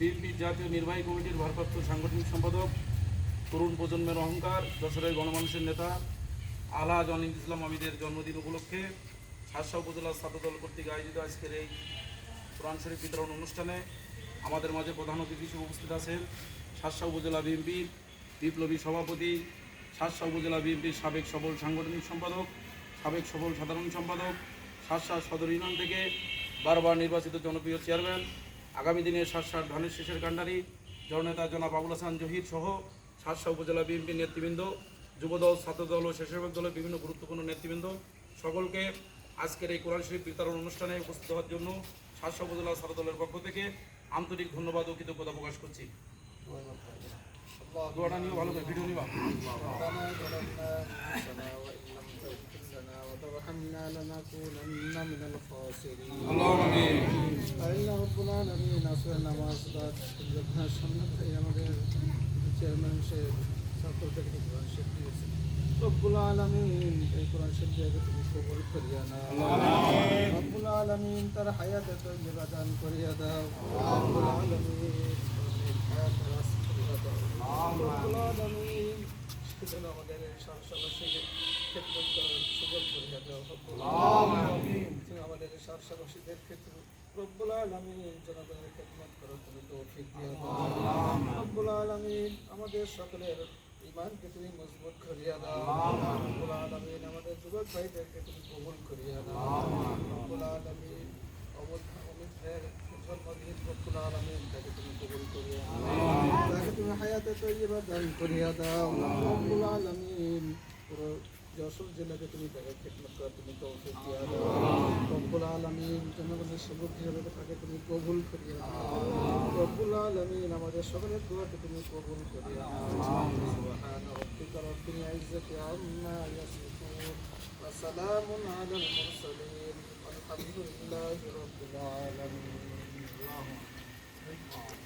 বিএনপির জাতীয় নির্বাহী কমিটির ভারপ্রাপ্ত সাংগঠনিক সম্পাদক, তরুণ প্রজন্মের অহংকার যশোরের গণমানুষের নেতা আলহাজ অনিল ইসলাম আমিদের জন্মদিন উপলক্ষে শাসা উপজেলা ছাত্রদল কর্তৃক আয়োজিত আজকের এই কোরআন শরীফ বিতরণ অনুষ্ঠানে আমাদের মাঝে প্রধান অতিথি হিসেবে উপস্থিত আছেন শাসা উপজেলা বিএনপির বিপ্লবী সভাপতি শাসা উপজেলা বিএনপির সাবেক সফল সাংগঠনিক সম্পাদক, সাবেক সফল সাধারণ সম্পাদক শাসা সদর ইউনিয়ন থেকে বারবার নির্বাচিত জনপ্রিয় চেয়ারম্যান আগামী দিনে শাসার ধানের শেষের কাণ্ডারি জননেতা জনাব আবুল হাসান জহির সহ শাসা উপজেলা বিএনপির নেতৃবৃন্দ যুবদল ছাত্রদল ও স্বেচ্ছাসেবক দলের বিভিন্ন গুরুত্বপূর্ণ নেতৃবৃন্দ সকলকে আজকের এই কোরআন শরীফ বিতরণ অনুষ্ঠানে উপস্থিত হওয়ার জন্য শাসা উপজেলা ছাত্রদলের পক্ষ থেকে আন্তরিক ধন্যবাদ ও কৃতজ্ঞতা প্রকাশ করছি দোয়াটা নিও ভালো করে ভিডিও নিবা ربنا ظلمنا أنفسنا وإن لم تغفر لنا وترحمنا لنكونن من الخاسرين আল্লাহ আমিন আল্লাহ রব্বুল আলামিন আসলে নামাজ বাদ যখন সামনে থেকে আমাদের চেয়ারম্যান সাহেব ছাত্রদেরকে কোরআন শরীফ দিয়েছে রব্বুল আলামিন এই কোরআন শরীফ দিয়ে তুমি কবুল করিয়া না রব্বুল আলামিন তার হায়াতে তৈবা দান করিয়া দাও রব্বুল আলামিন হায়াত রাস করিয়া দাও রব্বুল আলামিন সেজন্য আমাদের এই সরসবাসীকে খেদমত করার সুযোগ করিয়া দাও রব্বুল আলামিন তুমি সরসবাসীদের ক্ষেত্রে রব্বুল তুমি আমাদের সকলের ইমানকে তুমি মজবুত করিয়া দাও। আমাদের যুবক ভাইদেরকে তুমি কবুল করিয়া দাও। রব্বুল আলামিন তাকে তুমি কবুল করিয়া তুমি হায়াতে যশোর জেলাকে তুমি তাকে খেদমত করা তুমি তৌফিক দিয়া দাও। রব্বুল আলামিন তুমি আমাদের সকলের দোয়াকে তুমি কবুল করিয়া ইয়াসিফুন ওয়া